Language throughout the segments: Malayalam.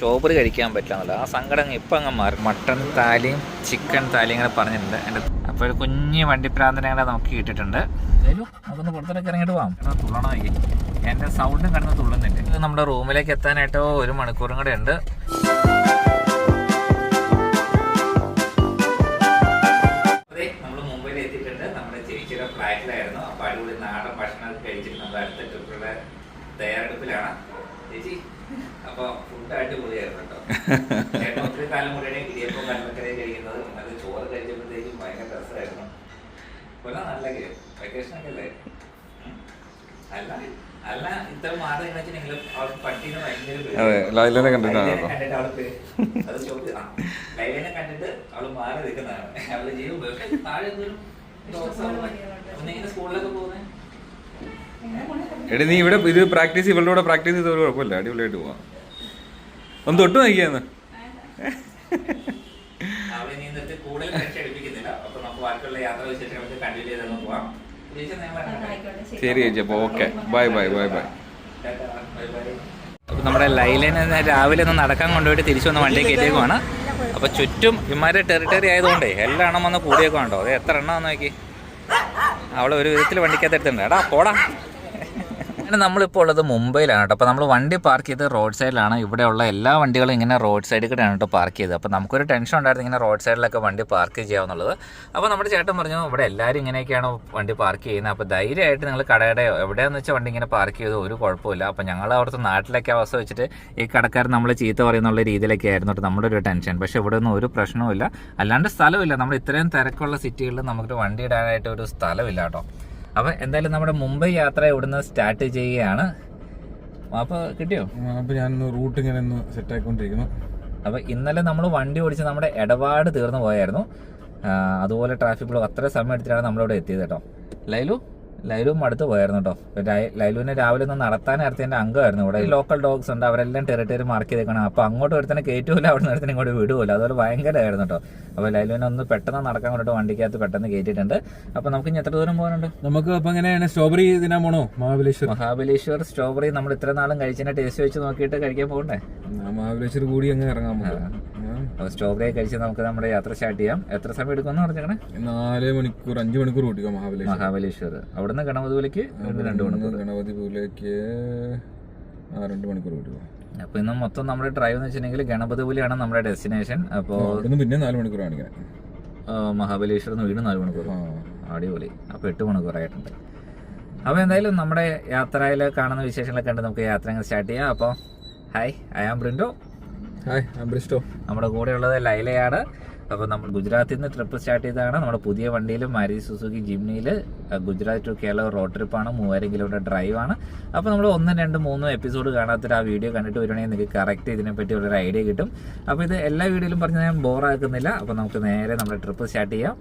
സ്ട്രോബെറി കഴിക്കാൻ പറ്റില്ല ആ സങ്കടം ഇപ്പം അങ്ങ് മാറി. മട്ടൺ താലിയും ചിക്കൻ താലിയും ഇങ്ങനെ പറഞ്ഞിട്ടുണ്ട്. എന്റെ അപ്പോൾ ഒരു കുഞ്ഞ് വണ്ടിപ്രാന്തനെ കൂടെ നമുക്ക് കിട്ടിയിട്ടുണ്ട് അതൊന്ന് പുറത്തേക്ക് ഇറങ്ങിയിട്ട് പോകാം തുള്ളണോ എന്റെ സൗണ്ടും കടന്ന് തുള്ളുന്നുണ്ട് ഇത് നമ്മുടെ റൂമിലേക്ക് എത്താനായിട്ടോ ഒരു മണിക്കൂറും കൂടെ ഉണ്ട്. നമ്മൾ മുംബൈയിൽ എത്തിയിട്ടുണ്ട്. നമ്മുടെ ചേച്ചിയുടെ ഫ്ലാറ്റിലായിരുന്നു. അപ്പോൾ അടിപൊളി നാടൻ ഭക്ഷണം കഴിച്ചിട്ട് നമ്മൾ അടുത്ത ട്രിപ്പിലുള്ള തയ്യാറെടുപ്പിലാണ്. ചേച്ചി അപ്പൊ ഫുഡ് അടിപൊളിയായിരുന്നു കേട്ടോ. ഒത്തിരി കാലം കൂടെയാണ് ഇടിയപ്പം കടലക്കറി കഴിക്കുന്നത് അത് ചോറ് കഴിച്ചപ്പോഴത്തേക്കും ഭയങ്കര രസമായിരുന്നു. കൊല്ലം നല്ല വെക്കേഷൻ ഒക്കെ അല്ലേ? അല്ല അല്ല ഇത്ര മാറി വെച്ചിട്ടുണ്ടെങ്കിൽ അവൾ പട്ടീനെ ഭയങ്കര ലൈലനെ. കണ്ടിട്ട് അവൾക്ക് അത് ചോദിച്ചു ആ ലൈലനെ കണ്ടിട്ട് അവൾ മാറി നിൽക്കുന്നതാണ്. അവൾ ജീവൻ താഴെ dogs ആണ്. സ്കൂളിലൊക്കെ പോകുന്നത് എടി നീ ഇവിടെ ഇത് പ്രാക്ടീസ് ഇവളുടെ കൂടെ പ്രാക്ടീസ് ചെയ്ത ഒരു കുഴപ്പമില്ല. അടിപൊളിയായിട്ട് പോവാം. ഒന്ന് തൊട്ട് നോക്കിയാന്ന്? ശരി. ചേച്ചി അപ്പോൾ okay. Bye bye bye bye. അപ്പൊ നമ്മുടെ ലൈലിനെ രാവിലെ ഒന്ന് നടക്കാൻ കൊണ്ടുപോയിട്ട് തിരിച്ചു വന്ന വണ്ടി കയറ്റിയേക്കുവാണ്. അപ്പൊ ചുറ്റും ഇമാരുടെ ടെറിട്ടറി ആയതുകൊണ്ടേ എല്ലാ എണ്ണം വന്ന് കൂടിയേക്കുണ്ടോ അത് എത്ര എണ്ണം നോക്കി. അവളെ ഒരു വിധത്തിൽ വണ്ടിക്കകത്ത് എടുത്തിട്ടുണ്ട്. എടാ പോടാ. അങ്ങനെ നമ്മളിപ്പോൾ ഉള്ളത് മുംബൈയിലാണ് കേട്ടോ. അപ്പോൾ നമ്മൾ വണ്ടി പാർക്ക് ചെയ്ത് റോഡ് സൈഡിലാണ് ഇവിടെയുള്ള എല്ലാ വണ്ടികളും ഇങ്ങനെ റോഡ് സൈഡിൽ കൂടെയാണ് കേട്ടോ പാർക്ക് ചെയ്തത്. അപ്പോൾ നമുക്കൊരു ടെൻഷൻ ഉണ്ടായിരുന്നു ഇങ്ങനെ റോഡ് സൈഡിലൊക്കെ വണ്ടി പാർക്ക് ചെയ്യാമെന്നുള്ളത് അപ്പോൾ നമ്മുടെ ചേട്ടൻ പറഞ്ഞു ഇവിടെ എല്ലാവരും ഇങ്ങനെയൊക്കെയാണ് വണ്ടി പാർക്ക് ചെയ്യുന്നത്? അപ്പോൾ ധൈര്യമായിട്ട് നിങ്ങൾ കടയുടെയോ എവിടെയാണെന്ന് വെച്ചാൽ വണ്ടി ഇങ്ങനെ പാർക്ക് ചെയ്തോ. ഒരു കുഴപ്പമില്ല. അപ്പോൾ ഞങ്ങൾ അവിടുത്തെ നാട്ടിലൊക്കെ അവസ്ഥ വെച്ചിട്ട് ഈ കടക്കാർ നമ്മൾ ചീത്ത പറയുന്നുള്ള രീതിയിലൊക്കെ ആയിരുന്നു കേട്ടോ നമ്മുടെ ഒരു ടെൻഷൻ പക്ഷേ ഇവിടെ ഒന്നും ഒരു പ്രശ്നവുമില്ല. അല്ലാണ്ട് സ്ഥലമില്ല. നമ്മൾ ഇത്രയും തിരക്കുള്ള സിറ്റികളിൽ നമുക്ക് വണ്ടി ഇടാനായിട്ട് ഒരു സ്ഥലമില്ല കേട്ടോ. അപ്പോൾ എന്തായാലും നമ്മുടെ മുംബൈ യാത്ര ഇവിടുന്ന് സ്റ്റാർട്ട് ചെയ്യുകയാണ്. അപ്പോൾ കിട്ടിയോ? അപ്പോൾ ഞാനൊന്ന് റൂട്ട് ഇങ്ങനെ ഒന്ന് സെറ്റ് ആക്കിക്കൊണ്ടിരിക്കുന്നു അപ്പോൾ ഇന്നലെ നമ്മൾ വണ്ടി ഓടിച്ച് നമ്മുടെ ഇടപാട് തീർന്നു പോയായിരുന്നു. അതുപോലെ ട്രാഫിക് ബ്ലോക്ക് അത്ര സമയം എടുത്തിട്ടാണ് നമ്മളിവിടെ എത്തിയത് കേട്ടോ. ലൈലു? ലൈലുവും അടുത്ത് പോയായിരുന്നു കേട്ടോ ലൈലുവിനെ രാവിലെ ഒന്ന് നടത്താൻ നേരത്തെ അംഗമായിരുന്നു ഇവിടെ. ലോക്കൽ ഡോഗ്സ് ഉണ്ട്. അവരെല്ലാം ടെറിട്ടറി മാർക്ക് ചെയ്തേക്കണം. അപ്പോൾ അങ്ങോട്ട് ഒരുത്തനെ കയറ്റൂല അവിടെ നിന്ന് ഒരുത്തനെ ഇങ്ങോട്ട് വിടൂല. അതുപോലെ ഭയങ്കരമായിരുന്നു കേട്ടോ അപ്പോൾ ലൈലുവിനെ ഒന്ന് പെട്ടെന്ന് നടക്കാൻ കൊണ്ടിട്ട് വണ്ടിക്കകത്ത് പെട്ടെന്ന് കയറ്റിയിട്ടുണ്ട് അപ്പോൾ നമുക്ക് ഇനി എത്ര ദൂരം പോകാനുണ്ട്? നമുക്ക് അപ്പോൾ എങ്ങനെയാണ്? സ്ട്രോബെറി തിന്നാൻ പോണോ? മഹാബലേശ്വർ. മഹാബലേശ്വർ സ്ട്രോബറി നമ്മൾ ഇത്ര നാളും കഴിച്ചതിന്റെ ടേസ്റ്റ് വെച്ച് നോക്കിയിട്ട് കഴിക്കാൻ പോകണ്ടേ? മഹാബലേശ്വർ കൂടി അങ്ങ് ഇറങ്ങാൻ അപ്പോൾ സ്ട്രോബെറി കഴിച്ച് നമുക്ക് നമ്മുടെ യാത്ര സ്റ്റാർട്ട് ചെയ്യാം. എത്ര സമയം എടുക്കുമെന്ന് പറഞ്ഞേക്കണേ? നാല് മണിക്കൂർ അഞ്ച് മണിക്കൂർ ഓടിക്കാം മഹാബലേശ്വർ. മഹാബലേശ്വർ. അവിടുന്ന് ഗണപതിലേക്ക് വീണ്ടും രണ്ട് മണിക്കൂർ. ഗണപതി പൂലേക്ക് ആ രണ്ട് മണിക്കൂർ ഓടിക്കാം. അപ്പൊ ഇന്ന് മൊത്തം നമ്മുടെ ഡ്രൈവ് എന്ന് വെച്ചിട്ടുണ്ടെങ്കിൽ ഗണപതിപുലിയാണ് നമ്മുടെ ഡെസ്റ്റിനേഷൻ അപ്പോൾ പിന്നെ നാല് മണിക്കൂർ കാണിക്കണം. മഹാബലേശ്വർ നിന്ന് വീണ്ടും നാല് മണിക്കൂർ. അടിപൊളി. അപ്പോൾ എട്ട് മണിക്കൂറായിട്ടുണ്ട് അപ്പോൾ എന്തായാലും നമ്മുടെ യാത്രയിൽ കാണുന്ന വിശേഷങ്ങളൊക്കെ ഉണ്ട് നമുക്ക് യാത്ര സ്റ്റാർട്ട് ചെയ്യാം. അപ്പോൾ hi I am Brindo hi അംബ്രിസ്റ്റോ നമ്മുടെ കൂടെയുള്ളത് ലൈലയാണ്. അപ്പോൾ നമ്മൾ ഗുജറാത്തിൽ നിന്ന് ട്രിപ്പ് സ്റ്റാർട്ട് ചെയ്തതാണ്. നമ്മുടെ പുതിയ വണ്ടിയിൽ മാരുതി സുസുക്കി ജിംനിയിൽ ഗുജറാത്ത് ടു കേരള റോഡ് ട്രിപ്പാണ് മൂവായിരം കിലോമീറ്റർ ആണ്. അപ്പോൾ നമ്മൾ ഒന്നും രണ്ടും മൂന്നും എപ്പിസോഡ് കാണാത്തൊരു ആ വീഡിയോ കണ്ടിട്ട് വരുവാണെങ്കിൽ നിങ്ങൾക്ക് കറക്റ്റ് ഇതിനെപ്പറ്റി ഒരു ഐഡിയ കിട്ടും. അപ്പോൾ ഇത് എല്ലാ വീഡിയോയിലും പറഞ്ഞാൽ ഞാൻ ബോറാക്കുന്നില്ല അപ്പോൾ നമുക്ക് നേരെ നമ്മുടെ ട്രിപ്പ് സ്റ്റാർട്ട് ചെയ്യാം.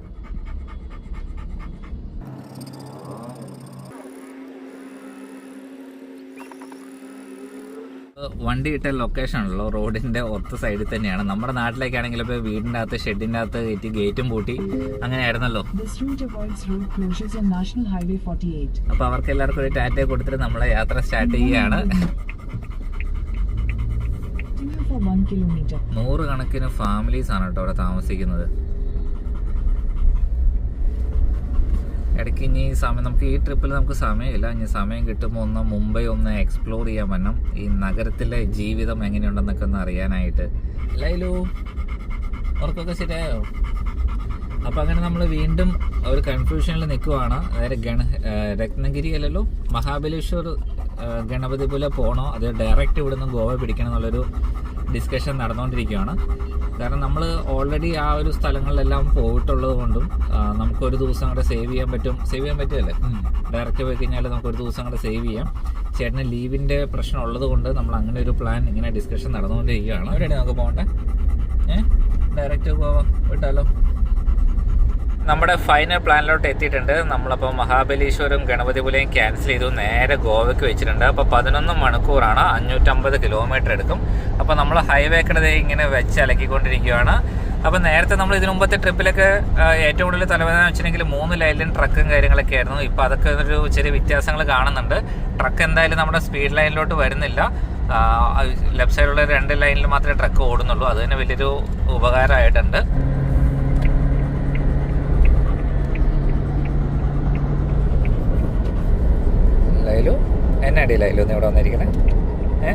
വണ്ടി ഇട്ട ലൊക്കേഷൻ ആണല്ലോ റോഡിന്റെ ഒത്ത സൈഡിൽ തന്നെയാണ് നമ്മുടെ നാട്ടിലേക്കാണെങ്കിൽ ഇപ്പോൾ വീടിന്റെ അകത്ത് ഷെഡിന്റെ അകത്ത് കയറ്റി ഗേറ്റും പൂട്ടി അങ്ങനെ ആയിരുന്നല്ലോ This route avoids road closures on National Highway 48. അപ്പോൾ അവർക്ക് എല്ലാവർക്കും ഒരു ടാറ്റ കൊടുത്തിട്ട് നമ്മളെ യാത്ര സ്റ്റാർട്ട് ചെയ്യുകയാണ് നൂറ് കണക്കിന് 1 kilometer. നൂറുകണക്കിന് ഫാമിലീസ് ആണ് കേട്ടോ അവിടെ താമസിക്കുന്നത് ഇടയ്ക്ക് ഇനി സമയം നമുക്ക് ഈ ട്രിപ്പിൽ നമുക്ക് സമയമില്ല. ഇനി സമയം കിട്ടുമ്പോൾ ഒന്ന് മുംബൈ ഒന്ന് എക്സ്പ്ലോർ ചെയ്യാൻ പറ്റണം ഈ നഗരത്തിലെ ജീവിതം എങ്ങനെയുണ്ടെന്നൊക്കെ ഒന്ന് അറിയാനായിട്ട്. ലൈലു? ഉറക്കൊക്കെ ശരിയായോ? അപ്പോൾ അങ്ങനെ നമ്മൾ വീണ്ടും ഒരു കൺഫ്യൂഷനിൽ നിൽക്കുവാണ് അതായത് ഗണ രത്നഗിരി അല്ലല്ലോ മഹാബലേശ്വർ ഗണപതിപുല പോകണോ അത് ഡയറക്റ്റ് ഇവിടുന്ന് ഗോവ പിടിക്കണം എന്നുള്ളൊരു ഡിസ്കഷൻ നടന്നുകൊണ്ടിരിക്കുകയാണ് കാരണം നമ്മൾ ഓൾറെഡി ആ ഒരു സ്ഥലങ്ങളിലെല്ലാം പോയിട്ടുള്ളത് കൊണ്ടും നമുക്കൊരു നമുക്ക് ഒരു ദിവസം കൂടെ സേവ് ചെയ്യാൻ പറ്റും. സേവ് ചെയ്യാൻ പറ്റുമല്ലേ ഡയറക്റ്റ് പോയി കഴിഞ്ഞാൽ നമുക്ക് ഒരു ദിവസം കൂടെ സേവ് ചെയ്യാം. ചേട്ടന് ലീവിന്റെ പ്രശ്നം ഉള്ളത് കൊണ്ട് നമ്മൾ അങ്ങനെ ഒരു പ്ലാൻ ഇങ്ങനെ ഡിസ്കഷൻ നടന്നുകൊണ്ടിരിക്കുകയാണ്. എവിടെയാണ് നമുക്ക് പോകണ്ടേ? ഏഹ് ഡയറക്റ്റ് പോവാം. വിട്ടാലോ? നമ്മുടെ ഫൈനൽ പ്ലാനിലോട്ട് എത്തിയിട്ടുണ്ട്. നമ്മളപ്പോൾ മഹാബലീശ്വരം ഗണപതിപുലയും ക്യാൻസൽ ചെയ്തു. നേരെ ഗോവയ്ക്ക് വെച്ചിട്ടുണ്ട്. അപ്പോൾ പതിനൊന്ന് മണിക്കൂറാണ്. അഞ്ഞൂറ്റമ്പത് കിലോമീറ്റർ എടുക്കും. അപ്പോൾ നമ്മൾ ഹൈവേ കിടതെ ഇങ്ങനെ വെച്ച് അലക്കിക്കൊണ്ടിരിക്കുകയാണ്. അപ്പോൾ നേരത്തെ നമ്മൾ ഇതിനു മുമ്പത്തെ ട്രിപ്പിലൊക്കെ ഏറ്റവും കൂടുതൽ തലവേദന വെച്ചിട്ടുണ്ടെങ്കിൽ മൂന്ന് ലൈനിലും ട്രക്കും കാര്യങ്ങളൊക്കെ ആയിരുന്നു. ഇപ്പോൾ അതൊക്കെ ഒരു ചെറിയ വ്യത്യാസങ്ങൾ കാണുന്നുണ്ട്. ട്രക്ക് എന്തായാലും നമ്മുടെ സ്പീഡ് ലൈനിലോട്ട് വരുന്നില്ല. ലെഫ്റ്റ് സൈഡിലുള്ള രണ്ട് ലൈനിൽ മാത്രമേ ട്രക്ക് ഓടുന്നുള്ളൂ. അത് തന്നെ വലിയൊരു ഉപകാരമായിട്ടുണ്ട് ലൈലു എന്നാടി ലൈലു നീ ഇവിടെ വന്നിരിക്കണേ? ഏ?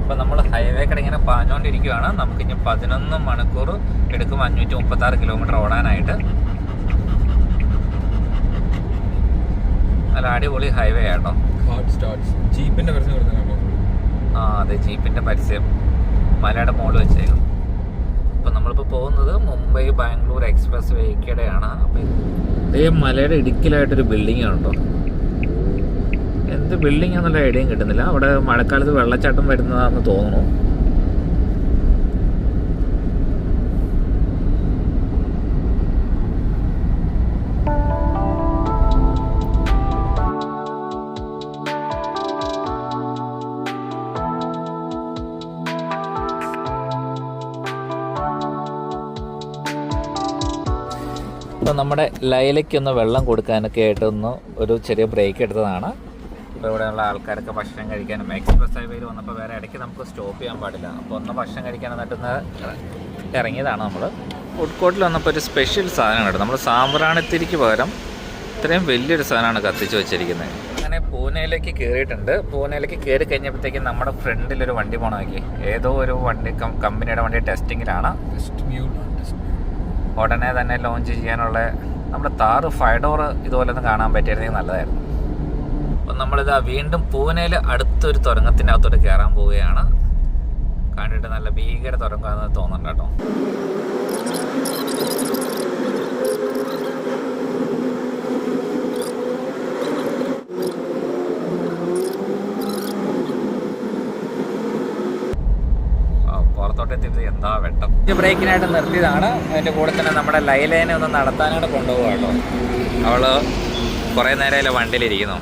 അപ്പം നമ്മൾ ഹൈവേ കട ഇങ്ങനെ പാഞ്ഞുകൊണ്ടിരിക്കുകയാണ് നമുക്ക് ഇനി പതിനൊന്ന് മണിക്കൂർ എടുക്കും. അഞ്ഞൂറ്റി മുപ്പത്താറ് കിലോമീറ്റർ ഓടാനായിട്ട്. നല്ല അടിപൊളി ഹൈവേ ആട്ടോ. ജീപ്പിന്റെ ആ അതെ ജീപ്പിന്റെ പരസ്യം മലയുടെ മോൾ വെച്ചേക്കും. അപ്പൊ നമ്മളിപ്പോ പോകുന്നത് മുംബൈ ബാംഗ്ലൂർ എക്സ്പ്രസ് വേക്കടെയാണ്. അപ്പൊ ഇതേ മലയുടെ ഇടുക്കിലായിട്ടൊരു ബിൽഡിംഗ് ഉണ്ടോ എന്ത് ബിൽഡിംഗ് എന്നുള്ള ഐഡിയയും കിട്ടുന്നില്ല. അവിടെ മഴക്കാലത്ത് വെള്ളച്ചാട്ടം വരുന്നതാണെന്ന് തോന്നുന്നു. അപ്പോൾ നമ്മുടെ ലൈലയ്ക്കൊന്ന് വെള്ളം കൊടുക്കാനൊക്കെ ആയിട്ടൊന്ന് ഒരു ചെറിയ ബ്രേക്ക് എടുത്തതാണ്. അപ്പോൾ ഇവിടെയുള്ള ആൾക്കാരൊക്കെ ഭക്ഷണം കഴിക്കാനും എക്സ്പ്രസ് ഹൈവേയിൽ വന്നപ്പോൾ വേറെ ഇടയ്ക്ക് നമുക്ക് സ്റ്റോപ്പ് ചെയ്യാൻ പാടില്ല. അപ്പോൾ ഒന്ന് ഭക്ഷണം കഴിക്കാൻ എന്നിട്ടൊന്ന് ഇറങ്ങിയതാണ് നമ്മൾ ഫുഡ് കോർട്ടിൽ വന്നപ്പോൾ ഒരു സ്പെഷ്യൽ സാധനം കേട്ടോ. നമ്മൾ സാമ്പ്രാണിത്തിരിക്ക് പകരം ഇത്രയും വലിയൊരു സാധനമാണ് കത്തിച്ച് വെച്ചിരിക്കുന്നത്. അങ്ങനെ പൂനെയിലേക്ക് കയറിയിട്ടുണ്ട് പൂനെയിലേക്ക് കയറി കഴിഞ്ഞപ്പോഴത്തേക്കും നമ്മുടെ ഫ്രണ്ടിലൊരു വണ്ടി പോകണം നോക്കി. ഏതോ ഒരു വണ്ടി കമ്പനിയുടെ വണ്ടി ടെസ്റ്റിങ്ങിലാണ്. ഉടനെ തന്നെ ലോഞ്ച് ചെയ്യാനുള്ള നമ്മുടെ താറ് ഫൈഡോർ ഡോർ ഇതുപോലെ ഒന്ന് കാണാൻ പറ്റിയിരുന്നെങ്കിൽ നല്ലതായിരുന്നു. അപ്പം നമ്മളിതാ വീണ്ടും പൂനെയിൽ അടുത്തൊരു തുരങ്കത്തിന്റെ അകത്തോട്ട് കയറാൻ പോവുകയാണ്. കണ്ടിട്ട് നല്ല ഭീകര തുരങ്കമാണെന്ന് തോന്നുന്നുണ്ട് കേട്ടോ. പുറത്തോട്ട് എന്താ വെട്ടം? ബ്രേക്കിനായിട്ട് നിർത്തിയതാണ്. അതിന്റെ കൂടെ തന്നെ നമ്മുടെ ലൈലേനെ ഒന്ന് നടത്താനായിട്ട് കൊണ്ടുപോകാം കേട്ടോ. അവൾ കുറേ നേരമല്ലേ വണ്ടിയിലിരിക്കുന്നു.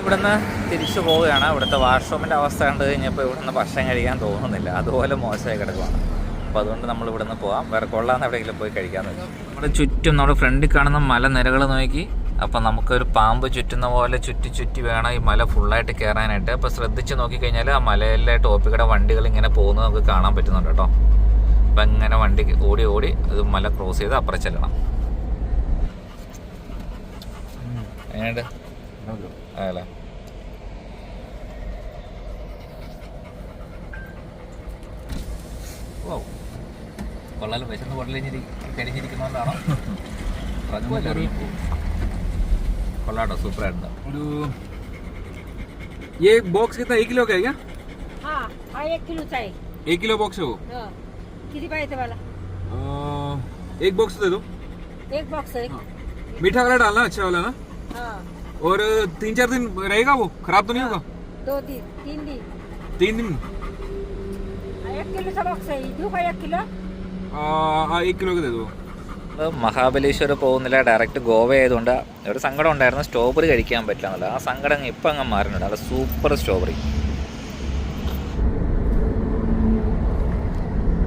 ഇവിടുന്ന് തിരിച്ചു പോവുകയാണ്. ഇവിടുത്തെ വാഷ്റൂമിന്റെ അവസ്ഥ കണ്ടു കഴിഞ്ഞപ്പോൾ ഇവിടുന്ന് ഭക്ഷണം കഴിക്കാൻ തോന്നുന്നില്ല. അതുപോലെ മോശമായി കിടക്കുവാണ്. അപ്പോൾ അതുകൊണ്ട് നമ്മൾ ഇവിടുന്ന് പോവാം. വേറെ കൊള്ളാന്ന് എവിടെയെങ്കിലും പോയി കഴിക്കാമെന്ന് വെച്ചു നമ്മുടെ ചുറ്റും നമ്മുടെ ഫ്രണ്ടിൽ കാണുന്ന മലനിരകൾ നോക്കി. അപ്പം നമുക്കൊരു പാമ്പ് ചുറ്റുന്ന പോലെ ചുറ്റി ചുറ്റി വേണം ഈ മല ഫുള്ളായിട്ട് കയറാനായിട്ട് അപ്പോൾ ശ്രദ്ധിച്ച് നോക്കിക്കഴിഞ്ഞാൽ ആ മലയിലെ ടോപ്പിക്കടെ വണ്ടികൾ ഇങ്ങനെ പോകുന്നത് നമുക്ക് കാണാൻ പറ്റുന്നുണ്ട് കേട്ടോ. അപ്പം ഇങ്ങനെ വണ്ടി ഓടി ഓടി അത് മല ക്രോസ് ചെയ്ത് അപ്പുറം ചെല്ലണം. അതല്ലേ ഓ കൊള്ളാലും വിശന്ന് പൊടലിഞ്ഞിരി കഴിഞ്ഞിരിക്കുന്നതുകൊണ്ടാണോ കൊള്ളാട്ടോ സൂപ്പറായിട്ടുണ്ട് ഒരു ये बॉक्स कितना एक किलो का है क्या हा हा एक किलोचा आहे एक किलो बॉक्स है वो हं. किती पाहिजे मला अ, एक बॉक्स दे दो एक बॉक्स आहे मीठा वाला डालना अच्छा वाला ना हा और तीन चार दिन रहेगा वो खराब तो नहीं होगा दो दिन तीन दिन तीन दिन हा, एक किलोचा बॉक्स आहे देऊ का एक किलो आ, हाँ एक किलो का दे दो മഹാബലേശ്വർ പോകുന്നില്ല ഡയറക്റ്റ് ഗോവ ആയതുകൊണ്ട് ഒരു സങ്കടം ഉണ്ടായിരുന്നു സ്ട്രോബെറി കഴിക്കാൻ പറ്റില്ല എന്നുള്ളത് ആ സങ്കടം അങ്ങ് ഇപ്പം അങ്ങ് മാറുന്നുണ്ട് നല്ല സൂപ്പർ സ്ട്രോബെറി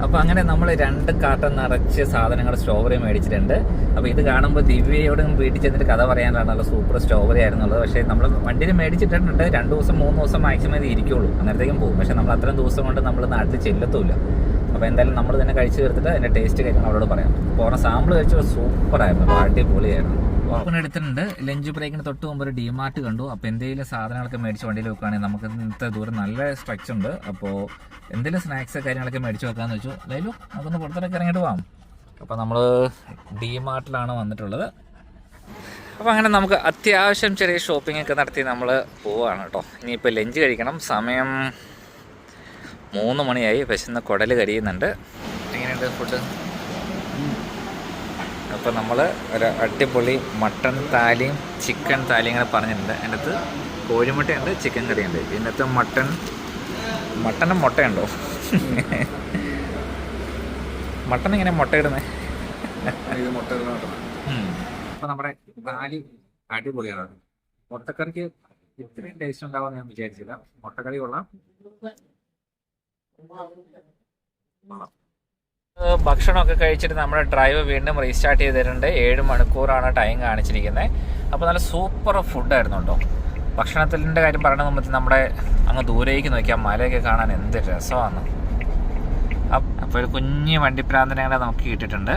അപ്പോൾ അങ്ങനെ നമ്മൾ രണ്ട് കാട്ടൻ നിറച്ച് സാധനങ്ങൾ സ്ട്രോബറി മേടിച്ചിട്ടുണ്ട്. അപ്പോൾ ഇത് കാണുമ്പോൾ ദിവ്യയോടും വീട്ടിൽ ചെന്നിട്ട് കഥ പറയാനാണല്ലോ സൂപ്പർ സ്ട്രോബെറി ആയിരുന്നുള്ളത്. പക്ഷേ നമ്മൾ വണ്ടിയിൽ മേടിച്ചിട്ടുണ്ട്. രണ്ട് ദിവസം മൂന്ന് ദിവസം മാക്സിമം ഇത് ഇരിക്കുള്ളൂ. അന്നേരത്തേക്കും പോകും. പക്ഷേ നമ്മൾ അത്രയും ദിവസം കൊണ്ട് നമ്മൾ നാട്ടിൽ ചെല്ലത്തുമില്ല. അപ്പോൾ എന്തായാലും നമ്മൾ തന്നെ കഴിച്ചു തീർത്തിട്ട് അതിന്റെ ടേസ്റ്റ് കാര്യങ്ങൾ അവരോട് പറയാം. പോകുന്ന സാമ്പിൾ കഴിച്ചപ്പോൾ സൂപ്പറായിരുന്നു. അടിപൊളിയായിരുന്നു. ഓപ്പൺ എടുത്തിട്ടുണ്ട്. ലഞ്ച് ബ്രേക്കിന് തൊട്ട് മുമ്പ് ഒരു ഡിമാർട്ട് കണ്ടു. അപ്പോൾ എന്തെങ്കിലും സാധനങ്ങളൊക്കെ മേടിച്ച് വണ്ടിയിൽ വെക്കുകയാണെങ്കിൽ നമുക്ക് ഇന്നത്തെ ദൂരം നല്ല സ്ട്രെച്ച് ഉണ്ട്. അപ്പോൾ എന്തെങ്കിലും സ്നാക്സ് കാര്യങ്ങളൊക്കെ മേടിച്ച് വെക്കാമെന്ന് വെച്ചു. ലൈലു നമുക്കൊന്ന് പുറത്തോട്ടൊക്കെ ഇറങ്ങിയിട്ട് പോകാം അപ്പോൾ നമ്മൾ ഡിമാർട്ടിലാണ് വന്നിട്ടുള്ളത്. അപ്പോൾ അങ്ങനെ നമുക്ക് അത്യാവശ്യം ചെറിയ ഷോപ്പിംഗ് ഒക്കെ നടത്തി നമ്മൾ പോവുകയാണ് കേട്ടോ. ഇനിയിപ്പോൾ ലഞ്ച് കഴിക്കണം. സമയം മൂന്ന് മണിയായി വിശന്ന് കുടൽ കരിയുന്നുണ്ട്. എങ്ങനെയുണ്ട് ഫുഡ്? അപ്പോൾ നമ്മൾ ഒരു അടിപൊളി മട്ടൺ താലിയും ചിക്കൻ താലിയും ഇങ്ങനെ പറഞ്ഞിട്ടുണ്ട്. അതിന്റെ അകത്ത് കോഴിമുട്ടയുണ്ട് ചിക്കൻ കറിയുണ്ട്. ഇന്നത്തെ മട്ടൺ മട്ടനും മുട്ടയുണ്ടോ? മട്ടൺ ഇങ്ങനെ മുട്ട ഇടുന്നത് ഇത് മുട്ട അപ്പോൾ നമ്മുടെ താലി അടിപൊളിയാണ്. മുട്ടക്കറിക്ക് ഇത്രയും ടേസ്റ്റ് ഉണ്ടാവുമെന്ന് ഞാൻ വിചാരിച്ചില്ല. മുട്ടക്കറി കൊള്ളാം. ഭക്ഷണമൊക്കെ കഴിച്ചിട്ട് നമ്മുടെ ഡ്രൈവ് വീണ്ടും റീസ്റ്റാർട്ട് ചെയ്തിട്ടുണ്ട് ഏഴ് മണിക്കൂറാണ് ടൈം കാണിച്ചിരിക്കുന്നത് അപ്പോൾ നല്ല സൂപ്പർ ഫുഡായിരുന്നു കേട്ടോ ഭക്ഷണത്തിന്റെ കാര്യം പറയണ മുമ്പ് നമ്മുടെ അങ്ങ് ദൂരേക്ക് നോക്കിയാൽ മലയൊക്കെ കാണാൻ എന്ത് രസമാണ് അപ്പോൾ ഒരു കുഞ്ഞ് വണ്ടിപ്രാന്തനെ നമുക്ക് കിട്ടിയിട്ടുണ്ട്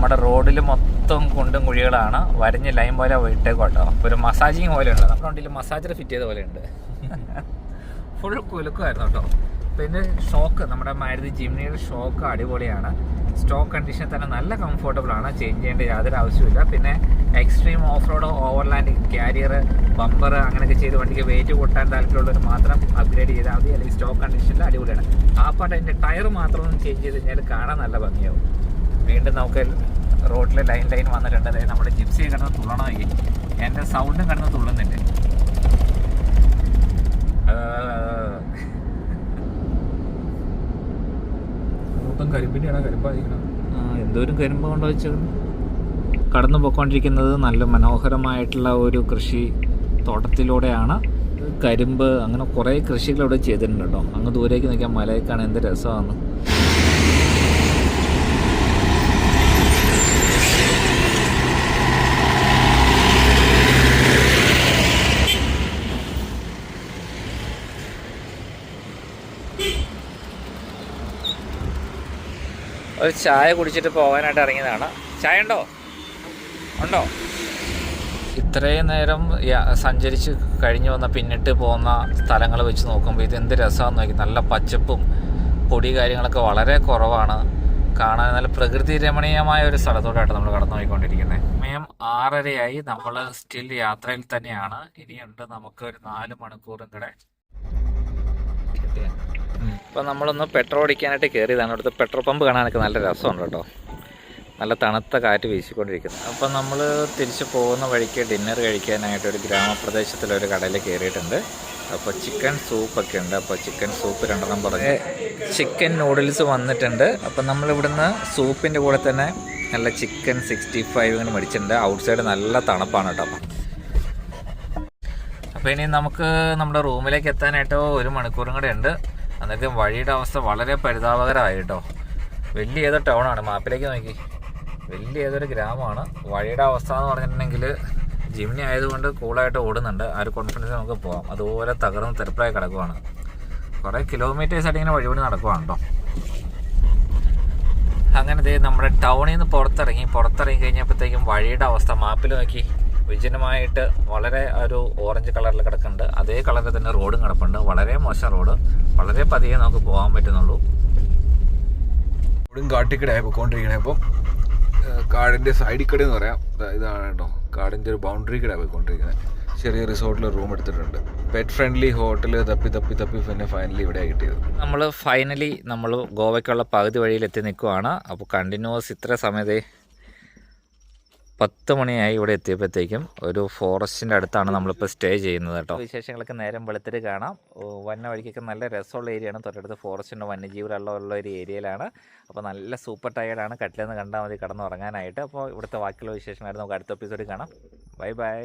നമ്മുടെ റോഡിൽ മൊത്തം കുണ്ടും കുഴികളാണ്. വരഞ്ഞ് ലൈൻ പോലെ ഇട്ടേക്കോട്ടോ അപ്പോൾ ഒരു മസാജിങ് പോലെ ഉണ്ട് നമ്മുടെ വണ്ടിയിൽ മസാജർ ഫിറ്റ് ചെയ്ത പോലെ ഉണ്ട്. ഫുൾ കുലുക്കുമായിരുന്നു കേട്ടോ പിന്നെ ഷോക്ക് നമ്മുടെ മാരുതി ജിംനിയുടെ ഷോക്ക് അടിപൊളിയാണ്. സ്റ്റോക്ക് കണ്ടീഷൻ തന്നെ നല്ല കംഫർട്ടബിൾ ആണ്. ചേഞ്ച് ചെയ്യേണ്ട യാതൊരു ആവശ്യമില്ല പിന്നെ extreme off road overlanding carrier bumper അങ്ങനെയൊക്കെ ചെയ്ത് വണ്ടിക്ക് വെയിറ്റ് കൂട്ടാൻ താല്പര്യമുള്ളവർ മാത്രം അപ്ഗ്രേഡ് ചെയ്താൽ മതി. അല്ലെങ്കിൽ സ്റ്റോക്ക് കണ്ടീഷനിൽ അടിപൊളിയാണ്. ആ പാട്ട് അതിന്റെ ടയർ മാത്രം ചേഞ്ച് ചെയ്ത് കഴിഞ്ഞാൽ കാണാൻ നല്ല ഭംഗിയാവും. വീണ്ടും നമുക്ക് റോഡിൽ ലൈൻ ലൈൻ വന്നിട്ടുണ്ട്. അതായത് നമ്മുടെ ജിപ്സി കിടന്ന് തുള്ളണമെങ്കിൽ എന്റെ സൗണ്ടും കിടന്ന് തുള്ളുന്നുണ്ട്. എന്തോരം കരിമ്പ കൊണ്ടോ വെച്ചത്? കടന്നു പോയിക്കൊണ്ടിരിക്കുന്നത് നല്ല മനോഹരമായിട്ടുള്ള ഒരു കൃഷി തോട്ടത്തിലൂടെയാണ്. കരിമ്പ് അങ്ങനെ കുറേ കൃഷികൾ ഇവിടെ ചെയ്തിട്ടുണ്ട് കേട്ടോ. അങ്ങ് ദൂരേക്ക് നിൽക്കാൻ മലയൊക്കെയാണ് എന്ത് രസമാണ് ഒരു ചായ കുടിച്ചിട്ട് പോകാനായിട്ട് ഇറങ്ങിയതാണ്. ചായ ഉണ്ടോ? ഉണ്ടോ? ഇത്രയും നേരം സഞ്ചരിച്ച് കഴിഞ്ഞു വന്ന പിന്നിട്ട് പോകുന്ന സ്ഥലങ്ങൾ വെച്ച് നോക്കുമ്പോൾ ഇത് എന്ത് രസമാണെന്ന് നോക്കി. നല്ല പച്ചപ്പും പൊടി കാര്യങ്ങളൊക്കെ വളരെ കുറവാണ്. കാണാൻ നല്ല പ്രകൃതി രമണീയമായ ഒരു സ്ഥലത്തോട്ടാണ് നമ്മൾ കടന്നു പോയിക്കൊണ്ടിരിക്കുന്നത് സമയം ആറരയായി. നമ്മൾ സ്റ്റിൽ യാത്രയിൽ തന്നെയാണ്. ഇനിയുണ്ട് നമുക്ക് ഒരു നാല് മണിക്കൂറും കൂടെ ഇപ്പം നമ്മളൊന്ന് പെട്രോൾ അടിക്കാനായിട്ട് കയറിയതാണ് അവിടുത്തെ പെട്രോൾ പമ്പ് കാണാനൊക്കെ നല്ല രസമുണ്ട് കേട്ടോ. നല്ല തണുത്ത കാറ്റ് വീശിക്കൊണ്ടിരിക്കുന്നത് അപ്പോൾ നമ്മൾ തിരിച്ച് പോകുന്ന വഴിക്ക് ഡിന്നർ കഴിക്കാനായിട്ട് ഒരു ഗ്രാമപ്രദേശത്തിലൊരു കടയിൽ കയറിയിട്ടുണ്ട്. അപ്പോൾ ചിക്കൻ സൂപ്പൊക്കെ ഉണ്ട്. അപ്പോൾ ചിക്കൻ സൂപ്പ് രണ്ടെണ്ണം പറഞ്ഞ് ചിക്കൻ നൂഡിൽസ് വന്നിട്ടുണ്ട്. അപ്പം നമ്മളിവിടുന്ന് സൂപ്പിന്റെ കൂടെ തന്നെ നല്ല ചിക്കൻ സിക്സ്റ്റി ഫൈവ് ഇങ്ങനെ മേടിച്ചിട്ടുണ്ട്. ഔട്ട് സൈഡ് നല്ല തണുപ്പാണ് കേട്ടോ. അപ്പോൾ ഇനി നമുക്ക് നമ്മുടെ റൂമിലേക്ക് എത്താനായിട്ട് ഒരു മണിക്കൂറും കൂടെ ഉണ്ട്. അന്നേരം വഴിയുടെ അവസ്ഥ വളരെ പരിതാപകരമായി കേട്ടോ. വലിയ ഏതോ ടൗണാണ് മാപ്പിലേക്ക് നോക്കി. വലിയ ഏതൊരു ഗ്രാമമാണ്. വഴിയുടെ അവസ്ഥ എന്ന് പറഞ്ഞിട്ടുണ്ടെങ്കിൽ ജിംനി ആയതുകൊണ്ട് കൂളായിട്ട് ഓടുന്നുണ്ട്. ആ ഒരു കോൺഫിഡൻസ് നമുക്ക് പോകാം അതുപോലെ തകർന്ന് തെരപ്പായി കിടക്കുവാണ്. കുറേ കിലോമീറ്റേഴ്സായിട്ട് ഇങ്ങനെ വഴിപണി നടക്കുവാണ് കേട്ടോ. അങ്ങനെ നമ്മുടെ ടൗണിൽ നിന്ന് പുറത്തിറങ്ങി. പുറത്തിറങ്ങി കഴിഞ്ഞപ്പോഴത്തേക്കും വഴിയുടെ അവസ്ഥ മാപ്പിൽ നോക്കി. വിജനമായിട്ട് വളരെ ഒരു ഓറഞ്ച് കളറിൽ കിടക്കുന്നുണ്ട്. അതേ കളറിൽ തന്നെ റോഡും കിടപ്പുണ്ട്. വളരെ മോശം റോഡ്. വളരെ പതിയെ നമുക്ക് പോകാൻ പറ്റുന്നുള്ളൂ. റോഡും കാട്ടിക്കടയായി പോയിക്കൊണ്ടിരിക്കണേ അപ്പം കാടിന്റെ സൈഡിൽ കട എന്ന് പറയാം. ഇതാണ് കേട്ടോ. കാടിന്റെ ഒരു ബൗണ്ടറി കട പോയിക്കൊണ്ടിരിക്കുന്നത് ചെറിയ റിസോർട്ടിൽ റൂം എടുത്തിട്ടുണ്ട്. പെറ്റ് ഫ്രണ്ട്ലി ഹോട്ടൽ തപ്പി തപ്പി തപ്പി പിന്നെ ഫൈനലി ഇവിടെ കിട്ടിയത്. നമ്മൾ ഫൈനലി നമ്മൾ ഗോവയ്ക്കുള്ള പകുതി വഴിയിൽ എത്തി നിൽക്കുവാണ്. അപ്പോൾ കണ്ടിന്യൂസ് ഇത്ര സമയത്ത് പത്ത് മണിയായി ഇവിടെ എത്തിയപ്പോഴത്തേക്കും ഒരു ഫോറസ്റ്റിന്റെ അടുത്താണ് നമ്മളിപ്പോൾ സ്റ്റേ ചെയ്യുന്നത് കേട്ടോ. വിശേഷങ്ങളൊക്കെ നേരം വെളുത്തിട്ട് കാണാം. വന്ന വഴിക്കൊക്കെ നല്ല രസമുള്ള ഏരിയയാണ് തൊട്ടടുത്ത് ഫോറസ്റ്റിന്റെ വന്യജീവികളുള്ള ഉള്ള ഒരു ഏരിയയിലാണ് അപ്പോൾ നല്ല സൂപ്പർ ടയേർഡാണ് കട്ടിലെന്ന് കണ്ടാൽ മതി കടന്നുറങ്ങാനായിട്ട് അപ്പോൾ ഇവിടുത്തെ ബാക്കിയുള്ള വിശേഷങ്ങളായിരുന്നു നമുക്ക് അടുത്ത എപ്പിസോഡിൽ കാണാം. Bye bye